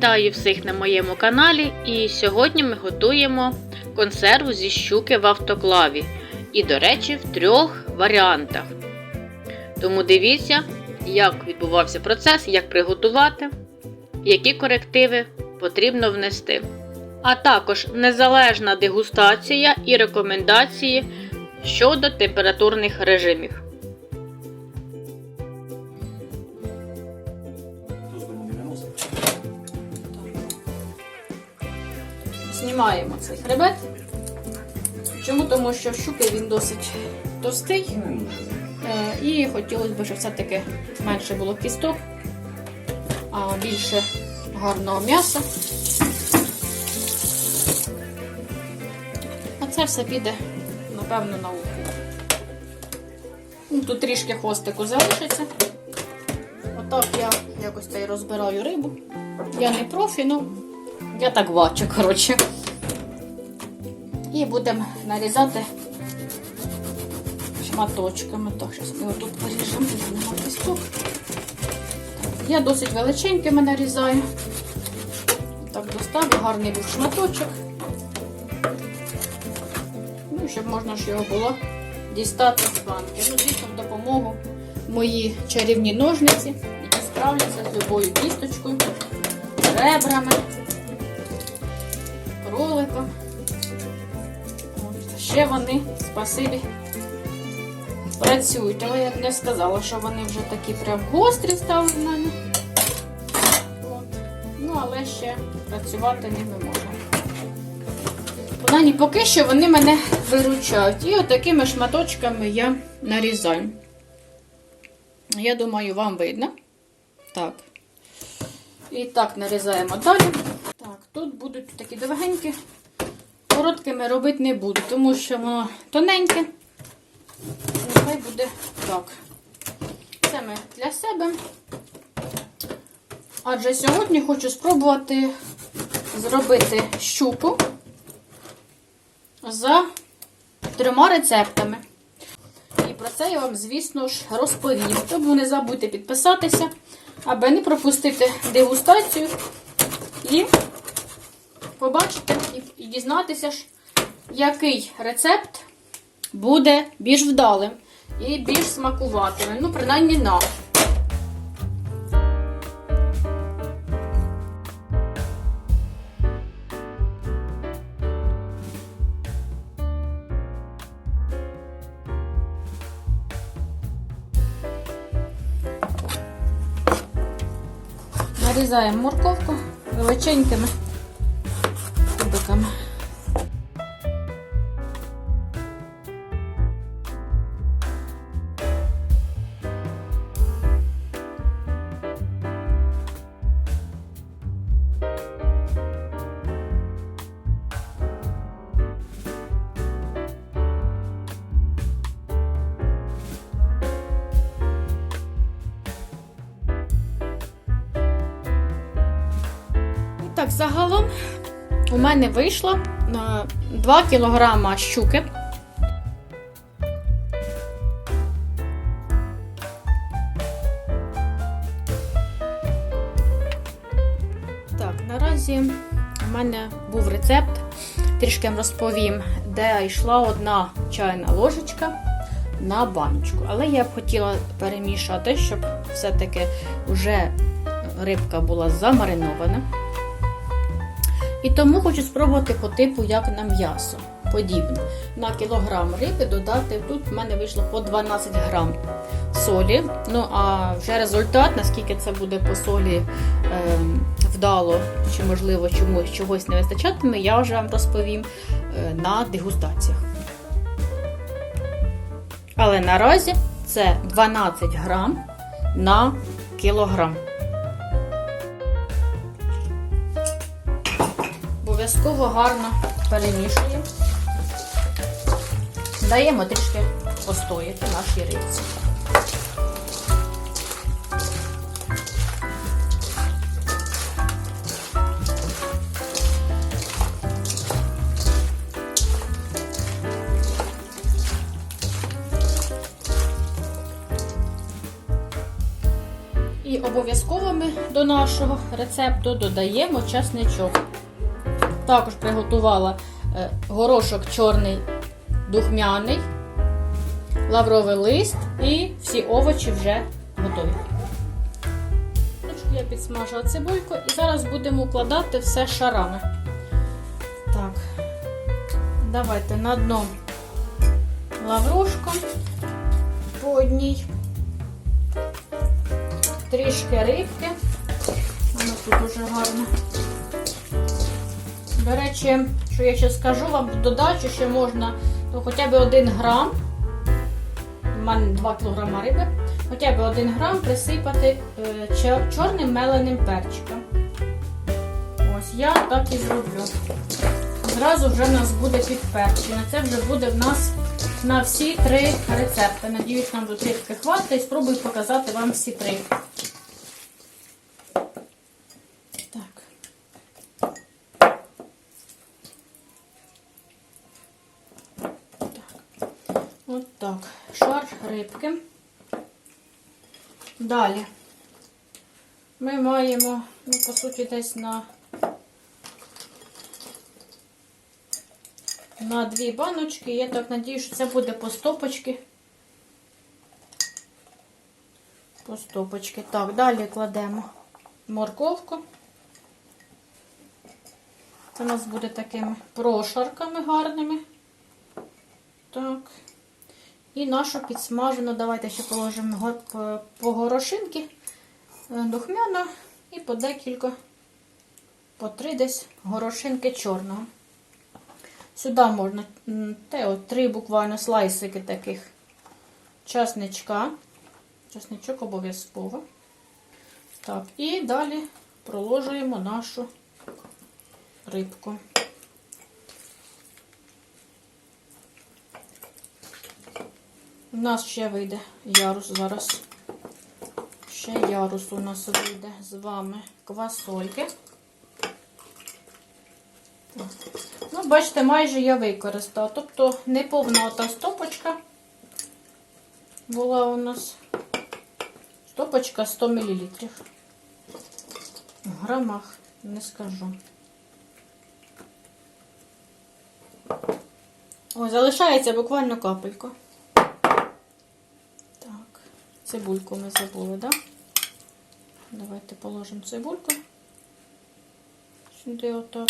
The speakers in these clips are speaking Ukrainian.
Вітаю всіх на моєму каналі. І сьогодні ми готуємо консерву зі щуки в автоклаві. І, до речі, в трьох варіантах. Тому дивіться, як відбувався процес, як приготувати, які корективи потрібно внести. А також незалежна дегустація і рекомендації щодо температурних режимів. Знімаємо цей хребет. Чому? Тому що щуки він досить товстий. Е, І хотілося б, щоб все-таки менше було кісток, а більше гарного м'яса. А це все піде, напевно, на. Ну, Тут трішки хвостику залишиться. Отак я якось та розбираю рибу. Я не профі, ну я так бачу, коротше. І будемо нарізати шматочками. Так, зараз ми отут поріжемо, нема кісток. Я досить величенькими нарізаю. Так, доставлю гарний був шматочок. Ну, щоб можна ж його було дістати з банки. Ну, звісно, в допомогу мої чарівні ножниці, які справляться з любою кісточкою, ребрами, кроликом. От, ще вони, спасибі, працюють. Але я б не сказала, що вони вже такі прям гострі стали в мене. Ну, але ще працювати ними можна. Принаймні, поки що вони мене виручають. І отакими шматочками я нарізаю. Я думаю, вам видно. Так. І так нарізаємо далі. Так, тут будуть такі довгенькі. Короткими робити не буду, тому що воно тоненьке. Нехай буде так. Це ми для себе. Адже сьогодні хочу спробувати зробити щуку за трьома рецептами. І про це я вам, звісно ж, розповім. Тому не забудьте підписатися, аби не пропустити дегустацію і побачити і, дізнатися, який рецепт буде більш вдалим і більш смакуватимим. Ну, принаймні нам. Нарізаємо морковку величенькими так, загалом у мене вийшло 2 кг щуки. Так, наразі у мене був рецепт, трішки вам розповім, де йшла одна чайна ложечка на баночку. Але я б хотіла перемішати, щоб все-таки вже рибка була замаринована. І тому хочу спробувати по типу, як на м'ясо. Подібне. На кілограм риби додати, тут в мене вийшло по 12 грам солі. Ну, а вже результат, наскільки це буде по солі е, вдало, чи, можливо, чомусь чогось не вистачатиме, я вже вам розповім е, на дегустаціях. Але наразі це 12 грам на кілограм. Обов'язково гарно перемішуємо. Даємо трішки постояти нашій рибці. І обов'язково ми до нашого рецепту додаємо часничок. Також приготувала е, горошок чорний духмяний, лавровий лист і всі овочі вже готові. Я підсмажила цибульку і зараз будемо укладати все шарами. Так, давайте на дно лаврушку по одній трішки рибки. Воно тут дуже гарно. До речі, що я ще скажу вам в додачу, що можна ну, хоча б 1 грам, у мене 2 кг риби, хоча б 1 грам присипати е, чорним меленим перчиком. Ось я так і зроблю. Зразу вже в нас буде підперчено. Це вже буде в нас на всі три рецепти. Надіюсь, нам тут рибки хватить і спробую показати вам всі три. Так. Так. От так. Шар рибки. Далі. Ми маємо, ну, по суті, десь на на дві баночки. Я так надію, що це буде по стопочки. По стопочки. Так, далі кладемо морковку. Це у нас буде такими прошарками гарними. Так. І нашу підсмажену, давайте ще положимо по- горошинки е, духмяно і по декілька, по три десь горошинки чорного. Сюди можна те, от, три буквально слайсики таких часничка. Часничок обов'язково. Так, і далі проложуємо нашу рибку. У нас ще вийде ярус зараз. Ще ярус у нас вийде з вами квасольки. Ну, бачите, майже я використала. Тобто не повна та стопочка була у нас. Стопочка 100 мл. В грамах не скажу. Ой, залишається буквально капельку. Цибульку ми забули, так? Да? Давайте положимо цибульку. Сюди отак.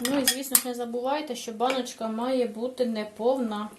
Ну і, звісно ж, не забувайте, що баночка має бути неповна.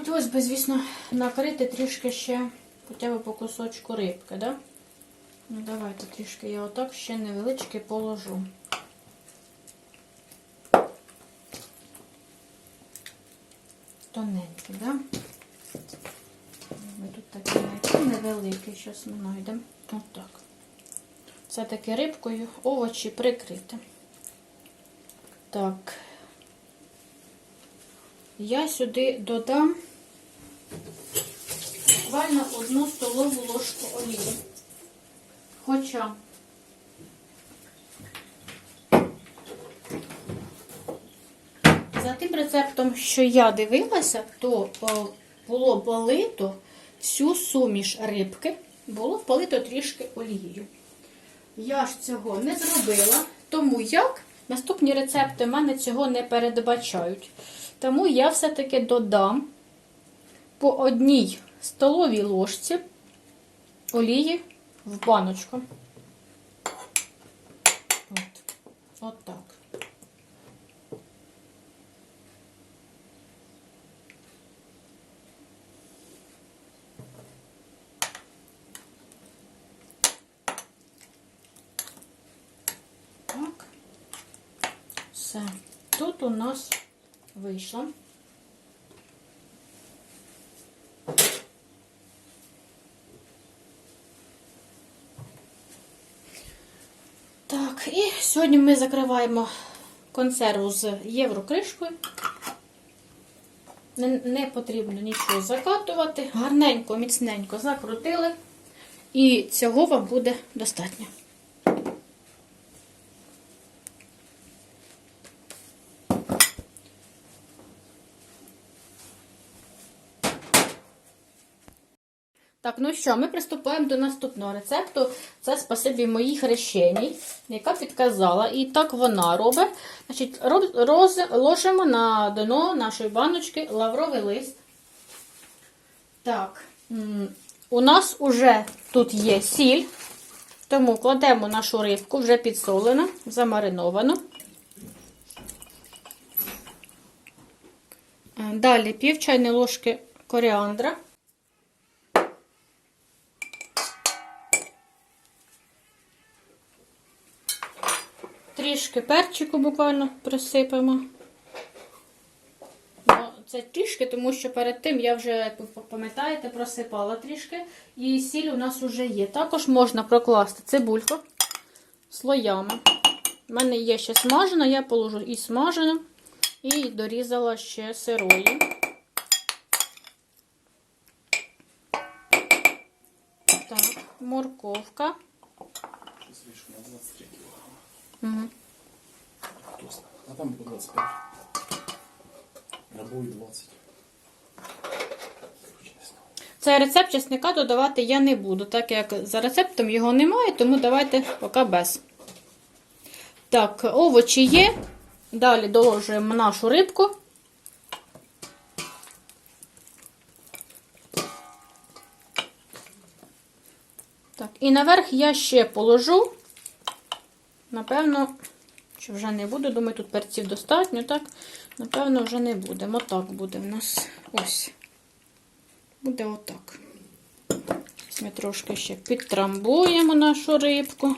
Хотілося б, звісно, накрити трішки ще хоча б по кусочку рибки, да? Ну, давайте трішки я отак ще невеличкий положу. Тоненький, да? Ми тут знайдемо невеликий, зараз ми знайдемо. Отак. Все-таки рибкою овочі прикрити. Так. Я сюди додам одну столову ложку олії. Хоча за тим рецептом, що я дивилася, то було полито всю суміш рибки, було полито трішки олією. Я ж цього не зробила, тому як наступні рецепти в мене цього не передбачають. Тому я все-таки додам по одній столовій ложці олії в баночку. От, от так. Так. Все. Тут у нас вийшло. Так, і сьогодні ми закриваємо консерву з єврокришкою. Не, потрібно нічого закатувати. Гарненько, міцненько закрутили. І цього вам буде достатньо. Так, ну що, ми приступаємо до наступного рецепту. Це спасибі моїй хрещеній, яка підказала. І так вона робить. Значить, ложимо на дно нашої баночки лавровий лист. Так, у нас вже тут є сіль, тому кладемо нашу рибку, вже підсолену, замариновану. Е, Далі пів чайної ложки коріандра. Трішки перчику буквально присипемо. Ну, Це трішки, тому що перед тим я вже, пам'ятаєте, просипала трішки. І сіль у нас вже є. Також можна прокласти цибульку слоями. У мене є ще смажена, я положу і смажену, і дорізала ще сирої. Так, морковка. Сейчас вийшов на 23 кілограми. Угу. А там по 25. Або і 20. Короче, не знаю. Цей рецепт чесника додавати я не буду, так як за рецептом його немає, тому давайте поки без. Так, овочі є. Далі доложуємо нашу рибку. Так, і наверх я ще положу. Напевно, що вже не буду. Думаю, тут перців достатньо, так? Напевно, вже не будемо. Отак буде в нас ось. Буде отак. Ми трошки ще підтрамбуємо нашу рибку.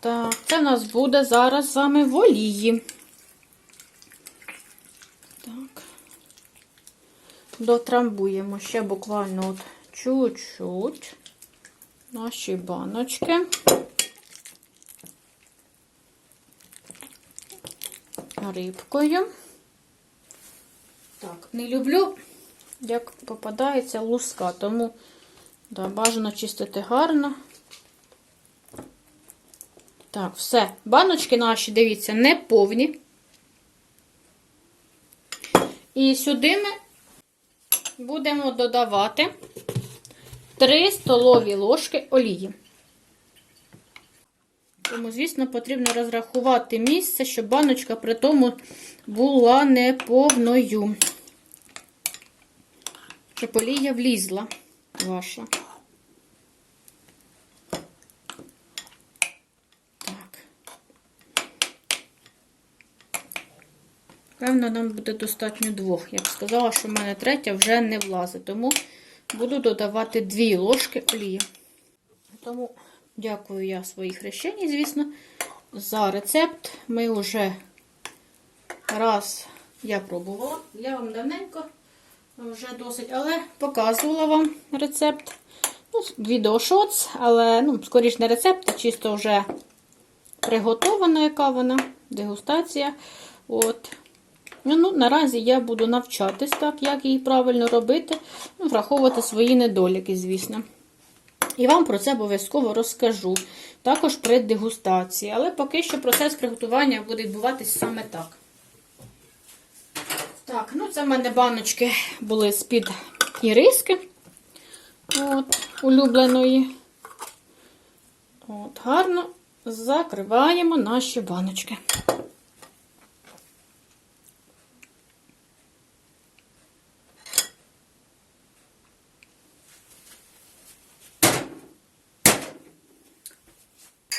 Так, це в нас буде зараз вами в олії. Так. Дотрамбуємо ще буквально от чуть-чуть наші баночки. Рибкою. Так, не люблю як попадається луска, тому да, бажано чистити гарно. Так, все. Баночки наші, дивіться, не повні. І сюди ми будемо додавати 3 столові ложки олії. Тому, звісно, потрібно розрахувати місце, щоб баночка при тому була неповною щоб олія влізла ваша. Так. Певно, нам буде достатньо двох. Я б сказала, що в мене третя вже не влазить, тому буду додавати дві ложки олії. Тому дякую я своїй хрещеній, звісно, за рецепт. Ми вже раз я пробувала. Я вам давненько вже досить, але показувала вам рецепт. Ну, відеошоц, але, ну, скоріш не рецепт, а чисто вже приготована, яка вона, дегустація. От. Ну, ну, Наразі я буду навчатись, так, як її правильно робити, ну, враховувати свої недоліки, звісно. І вам про це обов'язково розкажу. Також при дегустації. Але поки що процес приготування буде відбуватись саме так. Так, ну це в мене баночки були з-під іриски. От, улюбленої. От, гарно закриваємо наші баночки.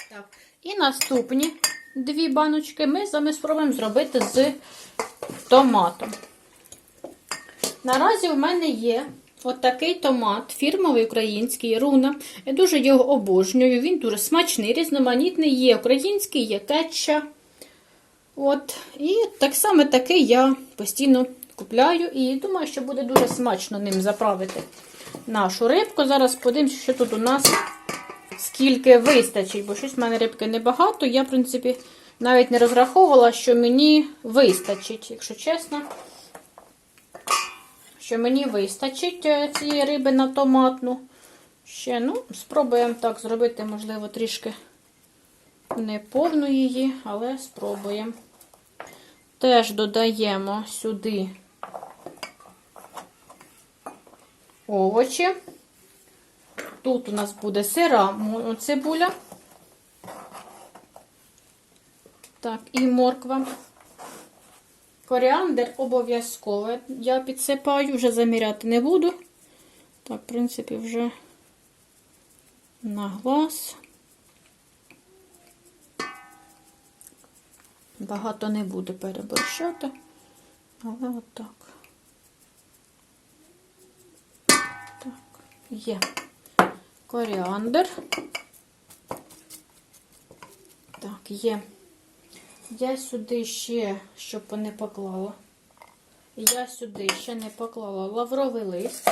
Так. І наступні дві баночки ми з спробуємо зробити з томатом. Наразі у мене є от томат, фірмовий український руна. Я дуже його обожнюю. Він дуже смачний, різноманітний, є український, є кетча. От. І так само такий я постійно купляю і думаю, що буде дуже смачно ним заправити нашу рибку. Зараз подивимося, що тут у нас скільки вистачить, бо щось в мене рибки небагато. Я, в принципі, навіть не розраховувала, що мені вистачить, якщо чесно. Що мені вистачить е, цієї риби на томатну. Ще, ну, спробуємо так зробити, можливо, трішки не повну її, але спробуємо. Теж додаємо сюди овочі. Тут у нас буде сира цибуля. Так, і морква. Коріандр обов'язково. Я підсипаю, вже заміряти не буду. Так, в принципі, вже на глаз. Багато не буду переборщати, але отак. Так, є коріандр. Так, є. Я сюди ще, щоб не поклала. Я сюди ще не поклала лавровий лист.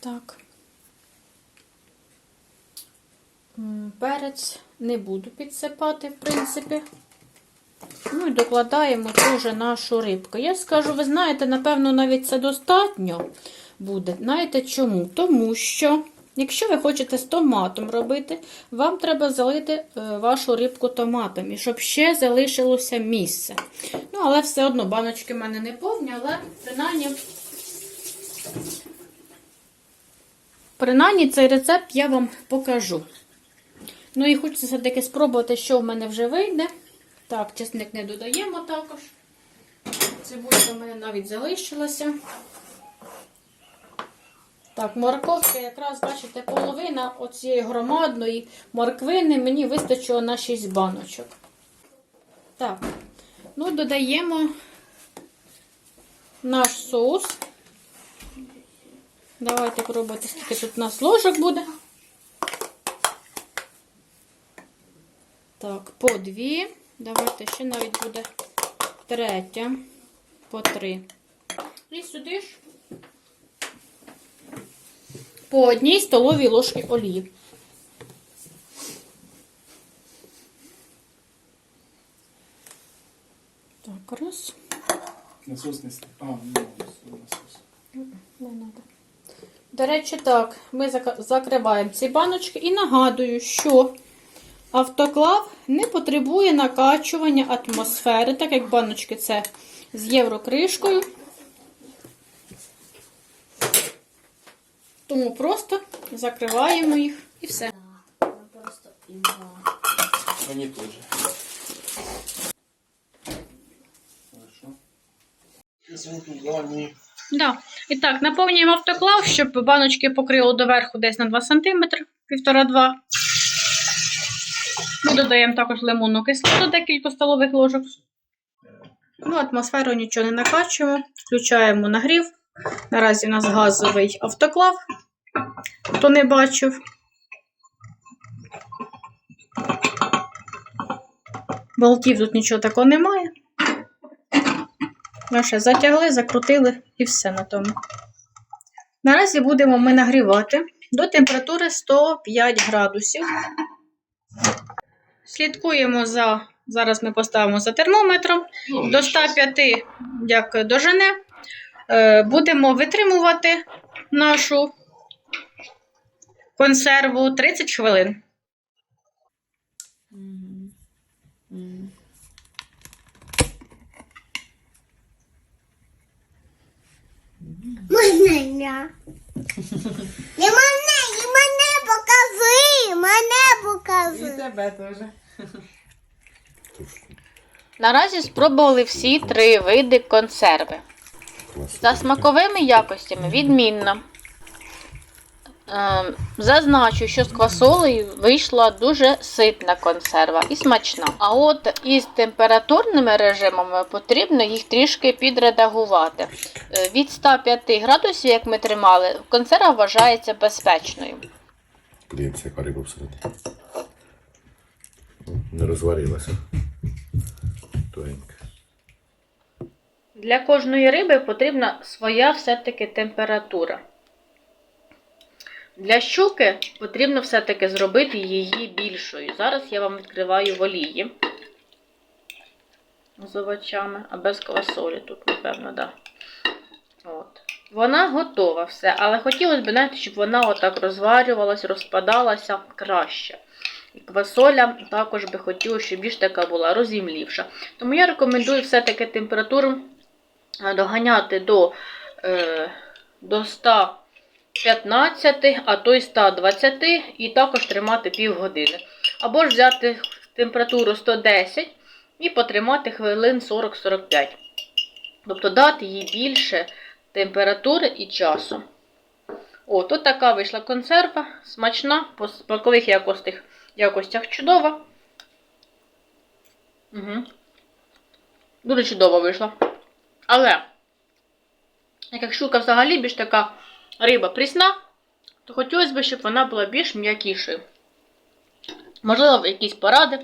Так. Перець не буду підсипати, в принципі. І докладаємо теж нашу рибку. Я скажу, ви знаєте, напевно, навіть це достатньо буде. Знаєте чому? Тому що, якщо ви хочете з томатом робити, вам треба залити е, вашу рибку томатами, щоб ще залишилося місце. Ну, але все одно баночки в мене не повні, але принаймні. Принаймні цей рецепт я вам покажу. Ну і хочеться все-таки спробувати, що в мене вже вийде. Так, чесник не додаємо також. Цибулька в мене навіть залишилася. Так, морковки, якраз, бачите, половина оцієї громадної морквини мені вистачило на 6 баночок. Так, ну додаємо наш соус. Давайте пробувати, скільки тут у нас ложок буде. Так, по дві. Давайте ще навіть буде третя. По три. І сюди ж по одній столовій ложці олії. Так, раз. Насос не А, ну, насос. Не надо. До речі, так, ми закриваємо ці баночки і нагадую, що автоклав не потребує накачування атмосфери, так як баночки це з єврокришкою. Тому просто закриваємо їх і все. Мені теж. Хорошо. Да. І так, наповнюємо автоклав, щоб баночки покрило доверху десь на 2 см, 1,5-2. Ми додаємо також лимонну кислоту, декілька столових ложок. Ну, атмосферу нічого не накачуємо. Включаємо нагрів. Наразі у нас газовий автоклав. Хто не бачив. Болтів тут нічого такого немає. Лише затягли, закрутили і все на тому. Наразі будемо ми нагрівати до температури 105 градусів. Слідкуємо за, зараз ми поставимо за термометром до 105, як дожене. Е, Будемо витримувати нашу консерву 30 хвилин. Можна я? І мене, і мене покажи, мене покажи. тебе теж. Наразі спробували всі три види консерви. За смаковими якостями відмінно. Ем, Зазначу, що з квасолею вийшла дуже ситна консерва і смачна. А от із температурними режимами потрібно їх трішки підредагувати. Е, Від 105 градусів, як ми тримали, консерва вважається безпечною. Подивіться, яка риба всередині. Не розварилася. Тоненька. Для кожної риби потрібна своя все-таки температура. Для щуки потрібно все-таки зробити її більшою. Зараз я вам відкриваю в олії з овочами, а без квасолі тут, напевно, да. Вона готова все, але хотілося б, знаєте, щоб вона отак розварювалась, розпадалася краще. І квасоля також би хотілося, щоб більш така була розімлівша. Тому я рекомендую все-таки температуру е, доганяти до, е, до 115, а то й 120, і також тримати півгодини. Або ж взяти температуру 110 і потримати хвилин 40-45. Тобто дати їй більше температури і часу. О, тут така вийшла консерва, смачна, по смакових якостях, якостях чудова. Угу. Дуже чудово вийшла. Але, як щука взагалі більш така риба прісна, то хотілося б, щоб вона була більш м'якішою. Можливо, якісь поради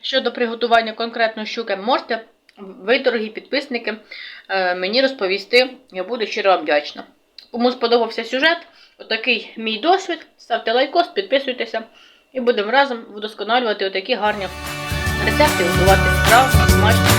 щодо приготування конкретної щуки можете, ви, дорогі підписники, е, мені розповісти. Я буду щиро вам вдячна. Кому сподобався сюжет, отакий мій досвід, ставте лайкос, підписуйтеся і будемо разом вдосконалювати отакі гарні рецепти, готувати страв смачно